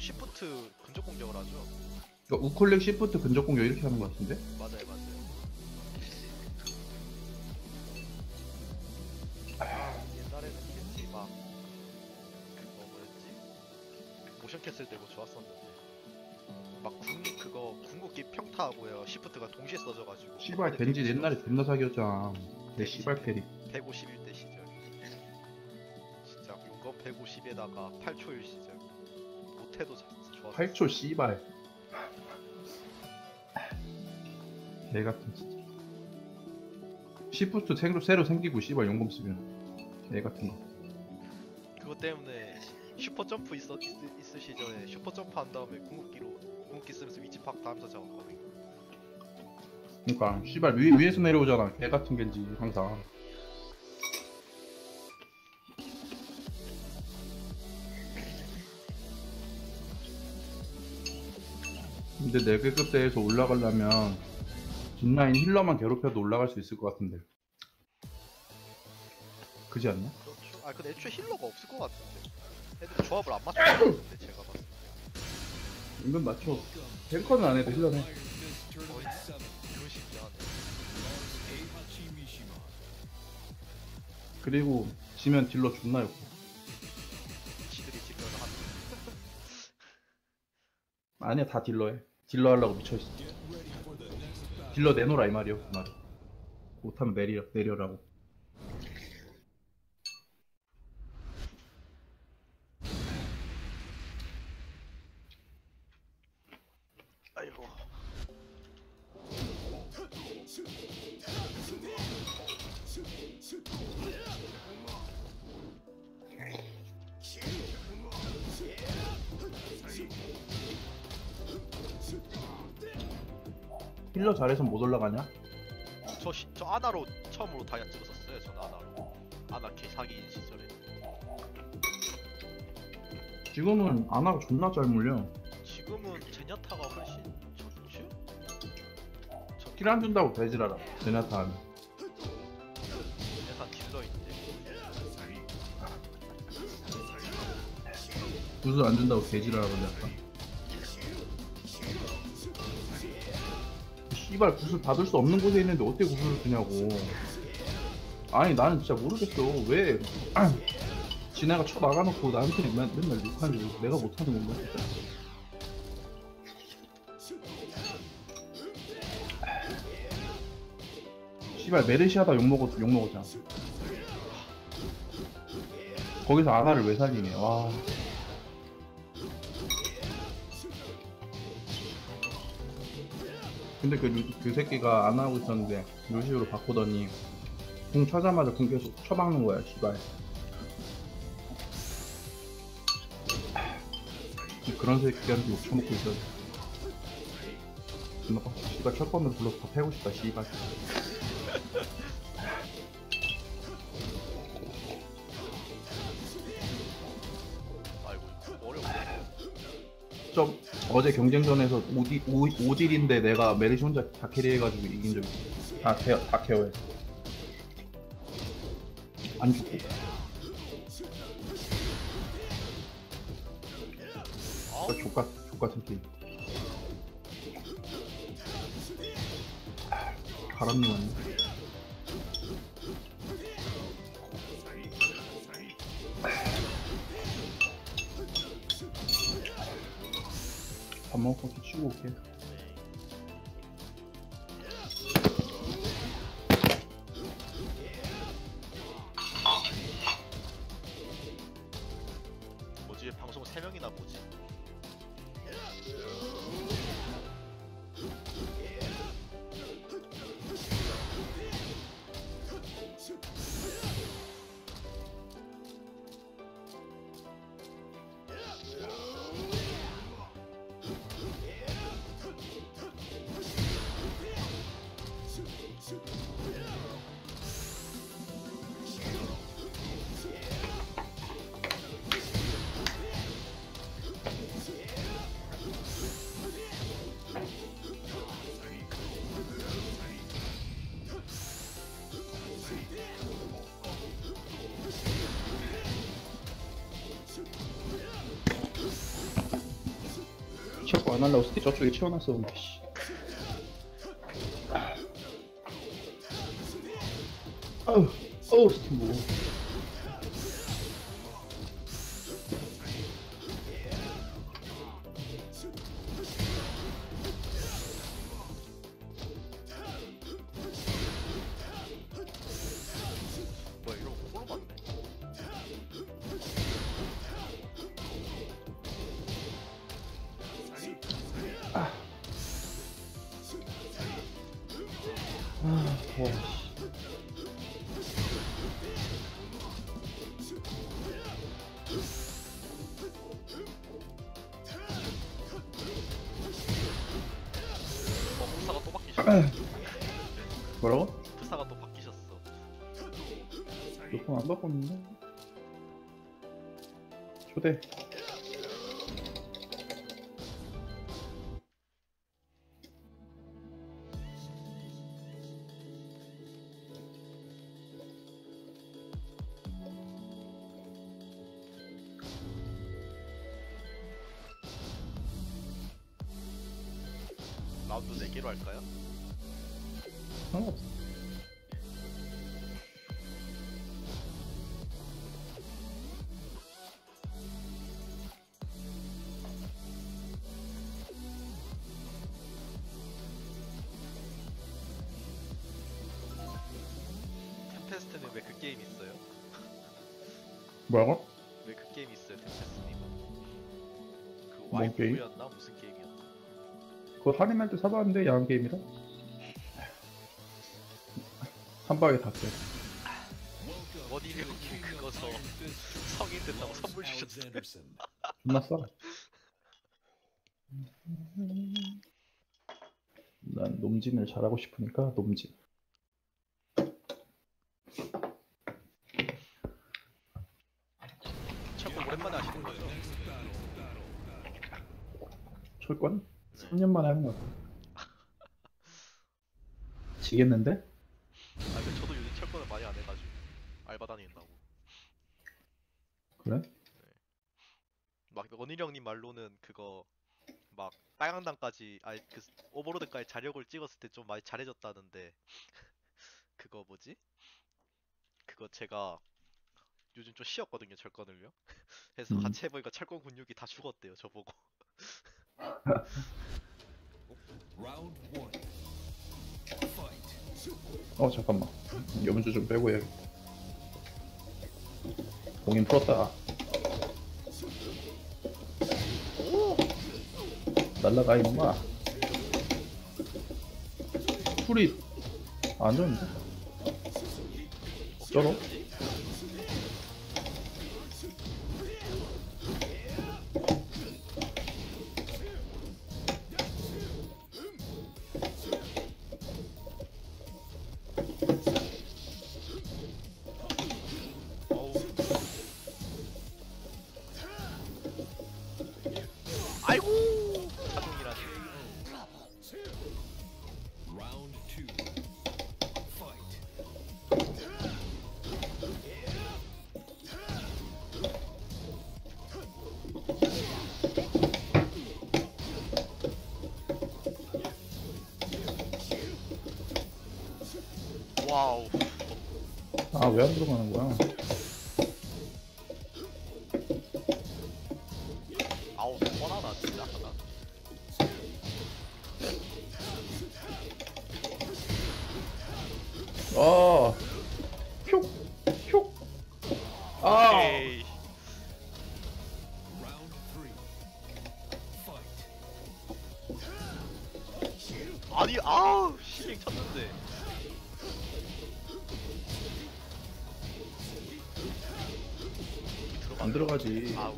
시프트 근접 공격을 하죠. 그러니까 우클릭 시프트 근접 공격 이렇게 하는 것 같은데? 맞아요, 맞아요. 아, 옛날에는 캔지 막 그거 뭐였지? 모션 캔슬 되고 좋았었는데 막 궁, 그거 궁극기 평타하고요 시프트가 동시에 써져가지고 씨발 겐지 옛날에 존나 사기였잖아. 내 씨발 캐리. 151대 시절 진짜 용검 150에다가 8초일 시절 자- 좋았어 8초 씨발. 개 같은 진짜. 시프트 새로, 새로 생기고 씨발 용검 쓰면 개 같은 거. 그것 때문에 슈퍼 점프 있어 있, 있을 시절에 슈퍼 점프 한 다음에 궁극기로 궁극기 쓰면서 위치 팍 다면서 잡았거든요. 그러니까 씨발 위, 위에서 내려오잖아. 개 같은 겐지 항상. 근데 4계급 대에서 올라가려면 뒷라인 힐러만 괴롭혀도 올라갈 수 있을 것 같은데 그지 않냐? 그렇죠. 아 근데 애초에 힐러가 없을 것 같은데. 애들 조합을 안 맞추는데 제가 봤을 때. 이건 맞춰 탱커는 안 해도 힐러네 거의 그런 식이긴 하네. 그리고 지면 딜러 존나 욕 지들이 지금 한 아니야 다 딜러해 딜러 하려고 미쳐있어 딜러 내놓으라 이 말이야 그 못하면 내려, 내려라고. 아나가 존나 잘 물려. 지금은 제냐타가 훨씬 좋지? 저힐안 준다고 배지라라. 제나타 하면. 제냐타 딜러인데. 구슬 안 준다고 그러지 않까 씨발 구슬 받을 수 없는 곳에 있는데 어떻게 구슬을 주냐고. 아니 나는 진짜 모르겠어. 왜 지네가 쳐 나가놓고 나한테 맨, 맨날 욕하는데 내가 못하는 건가? 씨발 메르시하다 욕먹었, 욕먹었잖아. 거기서 아나를 왜 살리네 와. 근데 그, 루- 그 새끼가 안 하고 있었는데 루시우로 바꾸더니 공 차자마자 공 계속 쳐박는 거야 씨발 그런 새끼한테 욕 처먹고 있어 존나 빡- 씨발 첫 번을 불러서 다 패고 싶다 씨발. 아이고, 어려워. 좀 어제 경쟁전에서 5딜, 5딜인데 내가 메르시 혼자 다 캐리해가지고 이긴 적 있어. 다, 케어, 다 케어해. 안 죽고 저 족같, 족같은 게임 바람님 왔네. 밥 먹고 또 치고 올게 체크 안 하려고 스틱 저쪽에 채워놨어 근데 씨. 아우 어우 스틱 뭐 뭐야 안 바꿨는데? 초대. 라운드 4개로 할까요? 상관없어. 게임? 와이프였나? 무슨 게임이었나? 그거 할인할 때 사봤는데 야한 게임이라? 한 방에 다 써. 원인이 형님 그거 저 성인 된다고 선물 주셨어요 존나 싸. 난 놈진을 잘하고 싶으니까 놈진. 철권 오랜만에 하시는 거예요 철권? 3년 만에 하는 거 같아. 지겠는데? 아 근데 저도 요즘 철권을 많이 안 해가지고 알바 다닌다고 그래? 막 원일 형님 말로는 그거 막 빨강단까지 아니 그 오버로드까지 자력을 찍었을 때 좀 많이 잘해졌다는데 그거 뭐지? 그거 제가 요즘 좀 쉬었거든요 철권을요 그래서 음. 같이 해보니까 철권 근육이 다 죽었대요 저보고. 어 잠깐만. 염주 좀 빼고 해야겠다. 공인 풀었다. 날라가 임마. 풀이 안 좋은데? 어떻 와우 아 왜 안 들어가는 거야? 아우 뻔하다 진짜 하다 아, 표, 표. 아. 아니 아우 시행 쳤는데 안 들어가지. 아우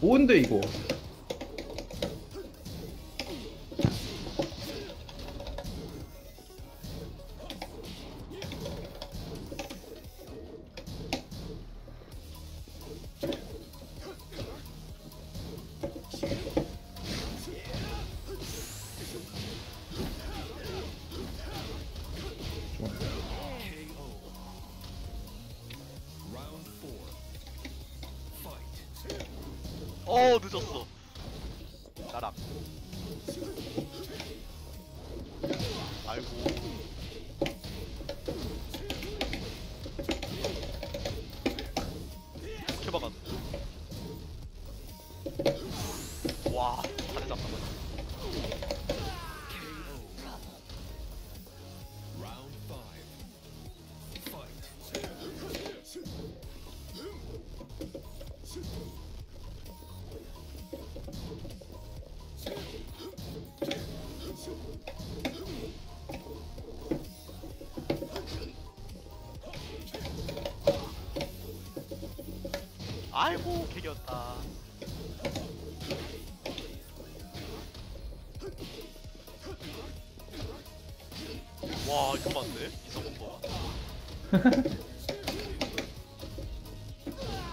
뭔데 이거?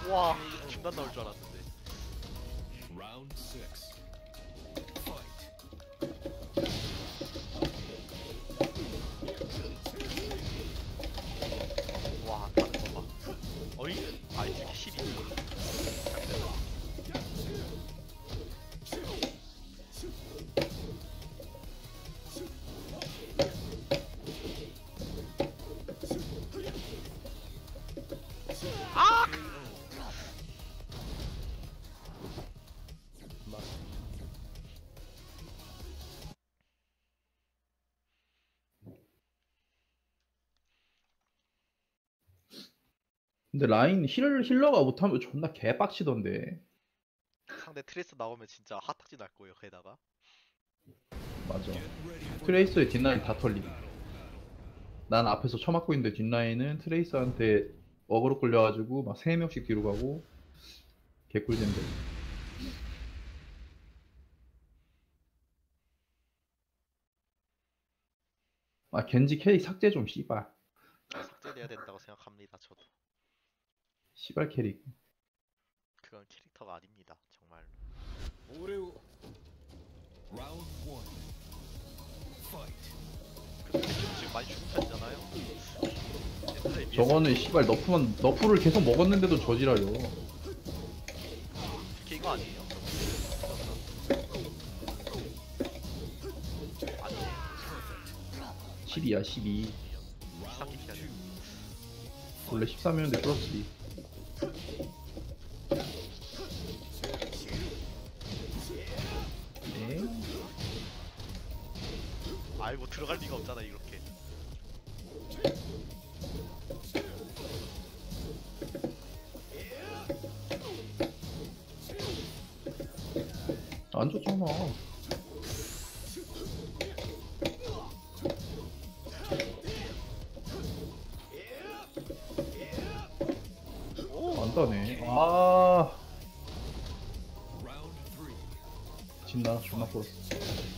와, 중단 나올 줄 알았는데. 근데 라인 힐, 힐러가 못하면 존나 개빡치던데. 상대 트레이스 나오면 진짜 핫탁지 날 거예요, 게다가. 맞아. 트레이서의 뒷라인 다 털림. 난 앞에서 쳐맞고 있는데 뒷라인은 트레이서한테 어그로 끌려가지고 막 3명씩 뒤로 가고 개꿀잼데 아 겐지 캐릭 삭제 좀 씨발. 삭제돼야 된다고 생각합니다, 저도. 씨발 캐릭 그건 캐릭터가 아닙니다, 정말. one. Fight. 근데 캐릭터 지금 많이 죽은 편이잖아요. 옛날에 비해서 저거는 씨발 너프만 너프를 계속 먹었는데도 저지라요 이렇게 이거 아니에요? 아니에요. 12야 12 비싸게 해야 돼. 원래 13이었는데 플러스 2 뭐 들어갈 리가 없잖아 이렇게. 안 좋잖아 오, 안 따네 아. 진나 존나 꼴 데미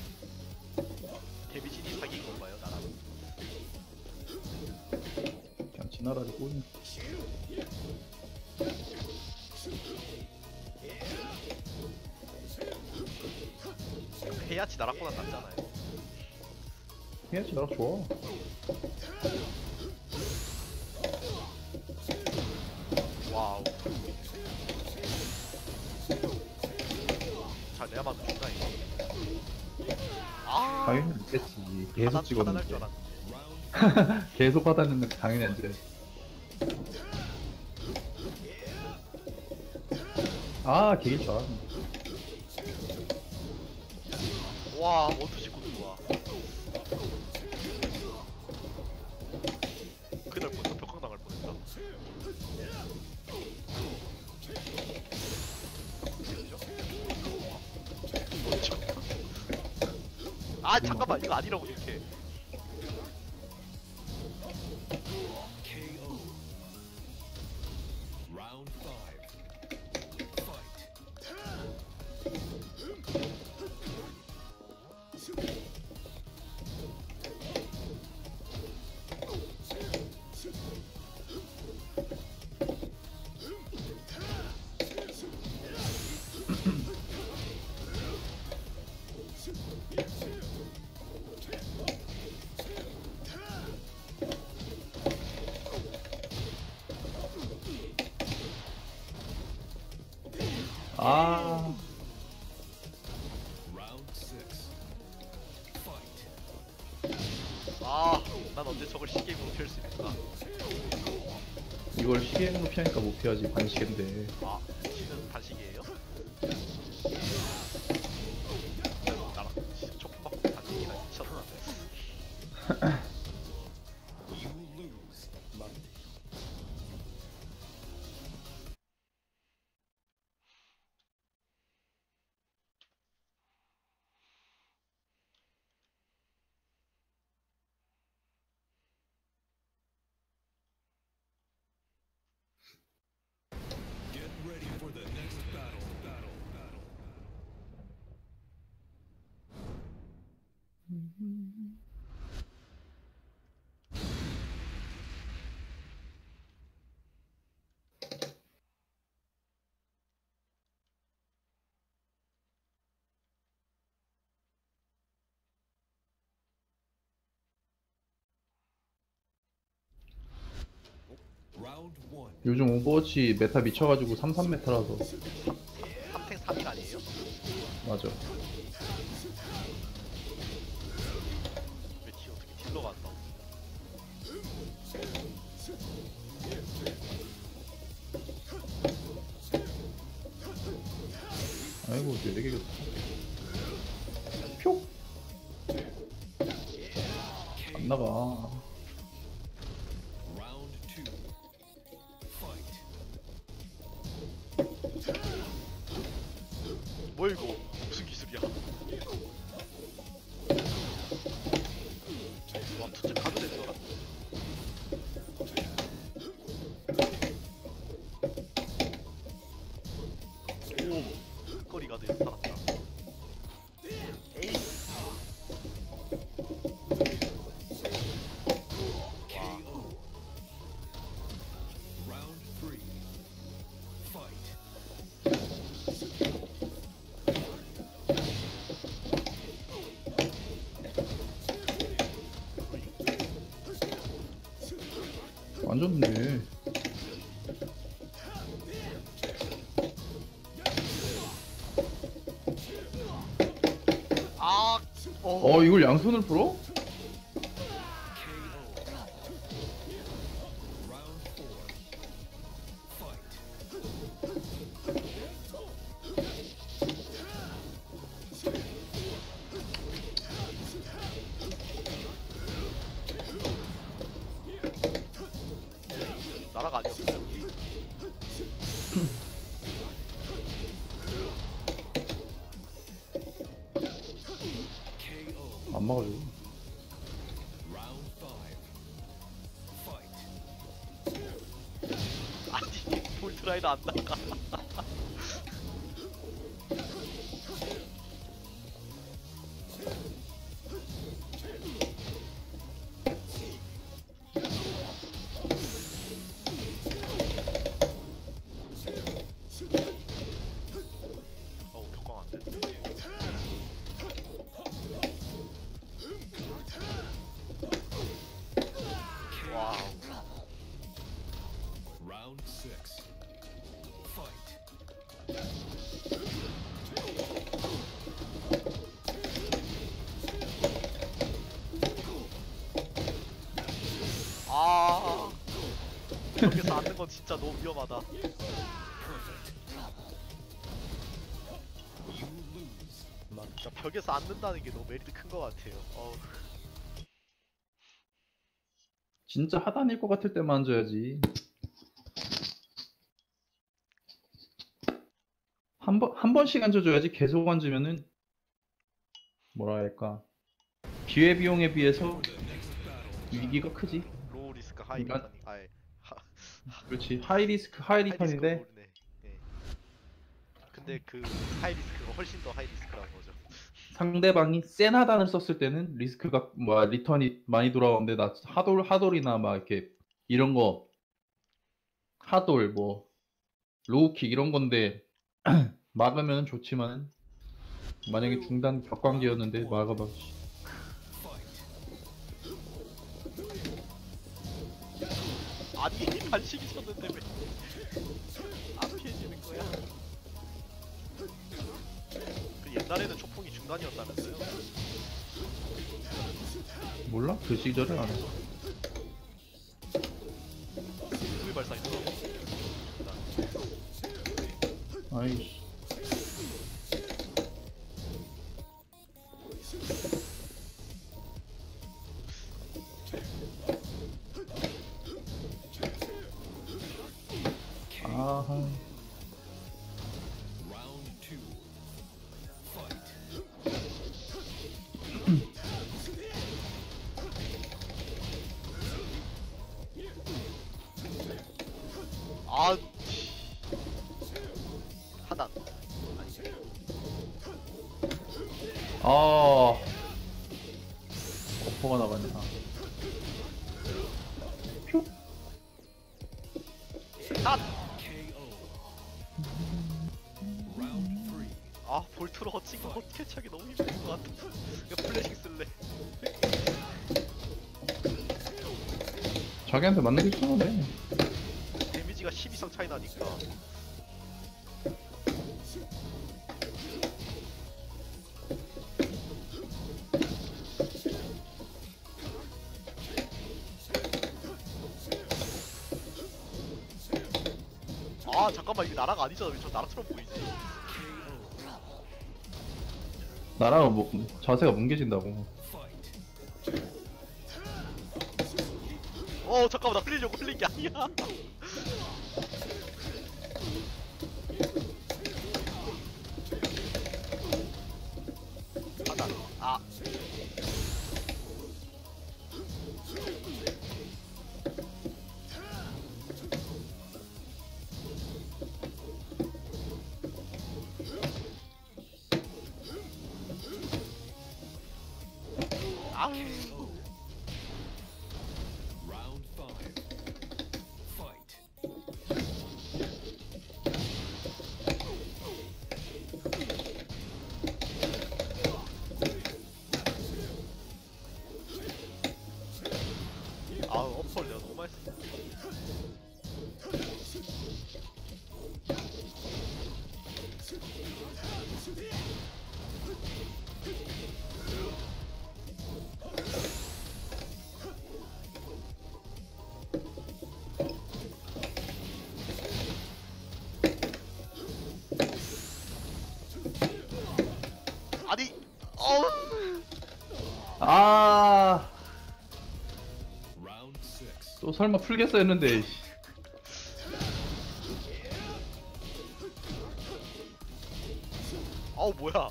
사기인 건가요, 나랑? 그냥 진나라리 꼴 해야지 나랑보다 낫잖아요. 해야지 나라 좋아 와우. 자, 내가 봐도 죽나 이거. 아, 당연히 안 됐지 계속 찍었는데 알았는데. 계속 받았는데 당연히 안 돼. 아, 개길 줄 알았네. 와, 씻 아 잠깐만. 이거 아니라고 이렇게 피하지 반시계인데. 아, 요즘 오버워치 메타 미쳐가지고 33 메타라서 3탱 3일 아니에요? 맞아 아이고 내 개겼어 표! 안 나가 완전 네 아, 어, 어 이걸 양손을 풀어? 나라가 아니었어요. 안. Fight. 아니, 볼트라이더 안 나가. Round six. Fight. 아. 여기서 앉는 건 진짜 너무 위험하다. 진짜 벽에서 앉는다는 게 너무 메리트 큰 것 같아요. 어우. 진짜 하단일 것 같을 때만 앉아야지 한 번, 번씩 앉아줘야지 계속 앉으면은 뭐라 할까 기회 비용에 비해서 The next battle. 위기가 크지 로우 리스크 하이 리턴이 아예 하, 그렇지 하이 리스크 하이 하이 리스크 리턴인데 모르네. 예. 근데 그 하이 리스크가 훨씬 더 하이 리스크라는 거죠. 상대방이 센 하단을 썼을 때는 리스크가 뭐야 리턴이 많이 돌아오는데 나 하돌 하돌이나 막 이렇게 이런 거 하돌 뭐 로우킥 이런 건데 막으면 좋지만 만약에 중단 격광기였는데 막아봐 Fight. 아니 반식이 쳤는데 왜안 피해지는 거야? 그 옛날에는 초풍이 중단이었다면서요? 몰라 그 시절은 안 해. 발사했어. 아이씨. 아 볼트로 허친 거 캐치하기 너무 힘든 것 같아. 이거 플래식 쓸래. 자기한테 맞는 게 편하네. 데미지가 10 이상 차이 나니까. 아 잠깐만 이게 나라가 아니잖아 왜저 나라처럼 보이지? 나랑 뭐 자세가 뭉개진다고. 어 잠깐만 나 흘리려고 흘린 게 아니야. 하나 아 설마 풀겠어 했는데. 씨. 아우 뭐야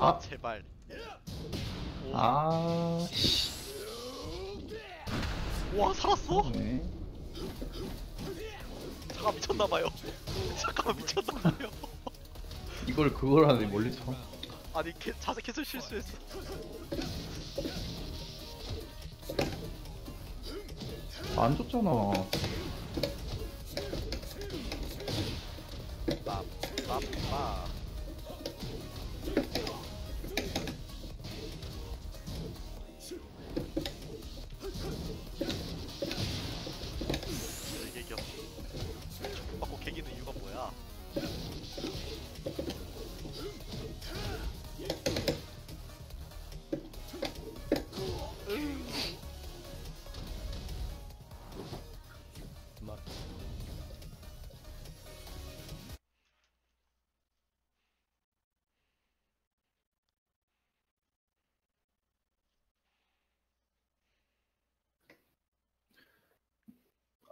아. 제발 오, 아. 씨. 와 살았어? 네. 잠깐 미쳤나봐요 잠깐만 미쳤나봐요 이걸 그걸 하네 멀리서. 아니 캐, 자세 캐슬 실수했어 안 줬잖아. 빰빰빰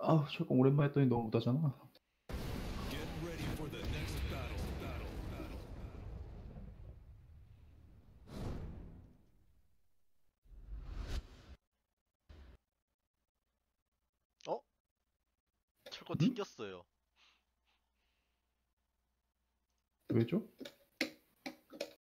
아우 철권 오랜만에 했더니 너무 못하잖아. Battle. 철권 음? 튕겼어요 왜죠?